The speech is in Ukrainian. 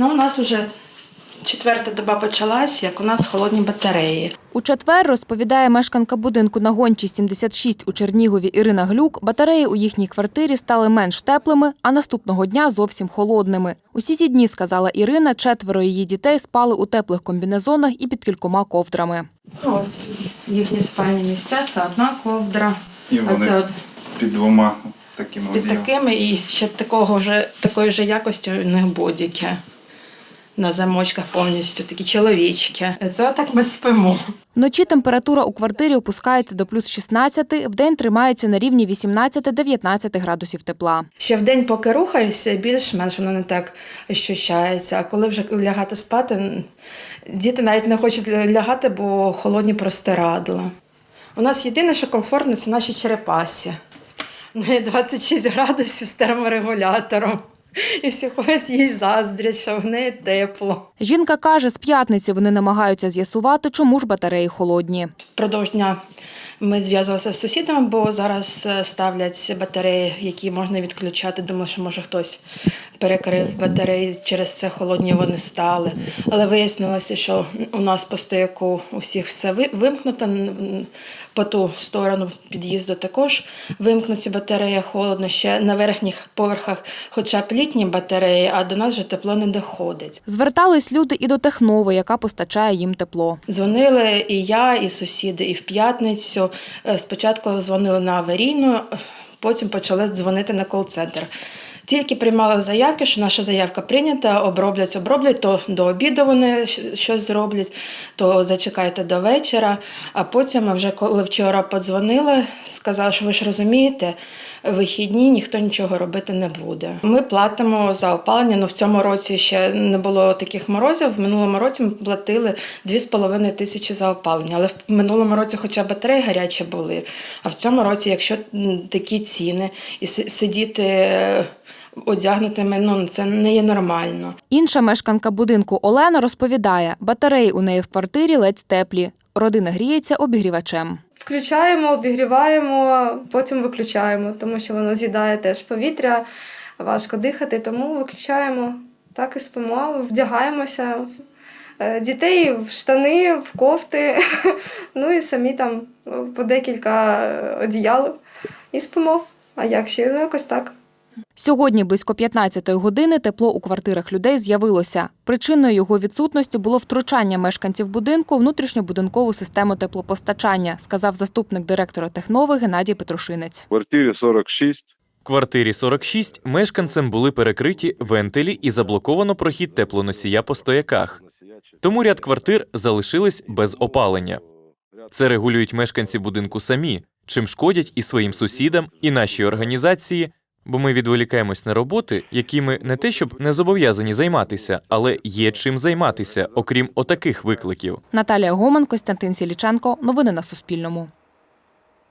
Ну, у нас вже четверта доба почалась, як у нас холодні батареї. У четвер, розповідає мешканка будинку на Гончій 76 у Чернігові Ірина Глюк, батареї у їхній квартирі стали менш теплими, а наступного дня зовсім холодними. Усі ці дні, сказала Ірина, четверо її дітей спали у теплих комбінезонах і під кількома ковдрами. Ось їхні спальні місця, це одна ковдра, І а це під двома такими під такими і ще такого вже, такої ж якості у них бодіки. На замочках повністю такі чоловічки. Це отак ми спимо. Вночі температура у квартирі опускається до плюс 16, вдень тримається на рівні 18-19 градусів тепла. Ще в день, поки рухаюся, більш-менш воно не так ощущається. А коли вже лягати спати, діти навіть не хочуть лягати, бо холодні простирадла. У нас єдине, що комфортно, це наші черепасі. В неї 26 градусів з терморегулятором. І всі ходять їй заздрять, що в неї тепло. Жінка каже, з п'ятниці вони намагаються з'ясувати, чому ж батареї холодні. Впродовж дня ми зв'язувалися з сусідами, бо зараз е, ставлять батареї, які можна відключати. Думаю, що може хтось перекрив батареї, через це холодні вони стали. Але вияснилося, що у нас по стояку у всіх все ви- вимкнуто. По ту сторону під'їзду також вимкнуті батареї холодно. Ще на верхніх поверхах, хоча б літні батареї, а до нас вже тепло не доходить. Звертались люди і до Технови, яка постачає їм тепло. Дзвонили і я, і сусіди, і в п'ятницю. Е, Спочатку дзвонили на аварійну, потім почали дзвонити на кол-центр. Тільки приймали заявки, що наша заявка прийнята, оброблять, оброблять, то до обіду вони щось зроблять, то зачекайте до вечора. А потім, вже коли вчора подзвонили, сказали, що ви ж розумієте, вихідні ніхто нічого робити не буде. Ми платимо за опалення. Ну в цьому році ще не було таких морозів. В минулому році ми платили 2,5 тисячі за опалення. Але в минулому році, хоча батареї гарячі були. А в цьому році, якщо такі ціни і сидіти е, одягнутими, ну це не є нормально. Інша мешканка будинку Олена розповідає, батареї у неї в квартирі ледь теплі. Родина гріється обігрівачем. Включаємо, обігріваємо, потім виключаємо, тому що воно з'їдає теж повітря, важко дихати, тому виключаємо. Так і спимо, вдягаємося. Е, Дітей в штани, в кофти, ну і самі там по декілька одіял і спимо. А як ще? Ну, якось так. Сьогодні близько 15-ї години тепло у квартирах людей з'явилося. Причиною його відсутності було втручання мешканців будинку у внутрішньобудинкову систему теплопостачання, сказав заступник директора Технови Геннадій Петрушинець. В квартирі 46 В квартирі 46 мешканцям були перекриті вентилі і заблоковано прохід теплоносія по стояках. Тому ряд квартир залишились без опалення. Це регулюють мешканці будинку самі, чим шкодять і своїм сусідам, і нашій організації, бо ми відволікаємось на роботи, якими не те, щоб не зобов'язані займатися, але є чим займатися, окрім отаких викликів. Наталія Гоман, Костянтин Сіліченко. Новини на Суспільному.